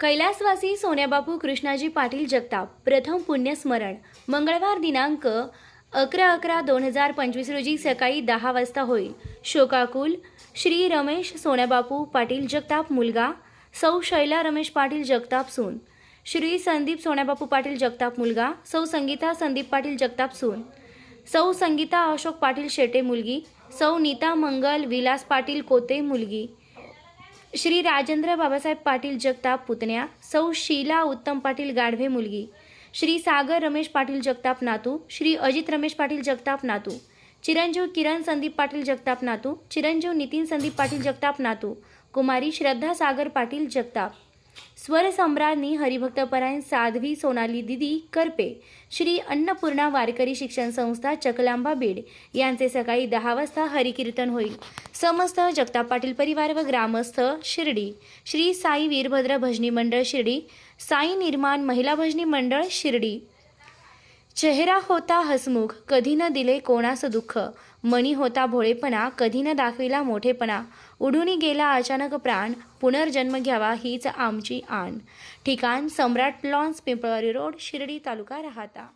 कैलासवासी सोन्याबापू कृष्णाजी पाटील जगताप प्रथम पुण्यस्मरण मंगळवार दिनांक अकरा अकरा दोन हजार पंचवीस रोजी सकाळी दहा वाजता होईल. शोकाकुल श्री रमेश सोन्याबापू पाटील जगताप मुलगा सौ शैला रमेश पाटील जगताप सून. श्री संदीप सोन्याबापू पाटील जगताप मुलगा सौ संगीता संदीप पाटील जगताप सून. सौ संगीता अशोक पाटील शेटे मुलगी सौ नीता मंगल विलास पाटील कोते मुलगी श्री राजेंद्र बाबासाहेब पाटील जगताप पुतण्या सौ शीला उत्तम पाटील गाढवे मुलगी श्री सागर रमेश पाटील जगताप नातू श्री अजित रमेश पाटील जगताप नातू चिरंजीव किरण संदीप पाटील जगताप नातू चिरंजीव नितीन संदीप पाटील जगताप नातू कुमारी श्रद्धा सागर पाटील जगताप। स्वरसम्राज्ञी हरिभक्तपरायण साध्वी सोनाली दिदी करपे श्री अन्नपूर्णा वारकरी शिक्षण संस्था चकलांबा बीड यांचे सकाळी दहा वाजता हरिकीर्तन होईल. समस्त जगताप पाटील परिवार व ग्रामस्थ शिर्डी श्री साई वीरभद्र भजनी मंडळ शिर्डी साई निर्माण महिला भजनी मंडळ शिर्डी चेहरा होता हसमुख कधी न दिले कोणास दुःख. मणी होता भोळेपणा कधी न दाखविला मोठेपणा. उडूनी गेला अचानक प्राण पुनर्जन्म घ्यावा हीच आमची आण. ठिकाण सम्राट लॉन्स पिंपळवारी रोड शिर्डी तालुका राहता.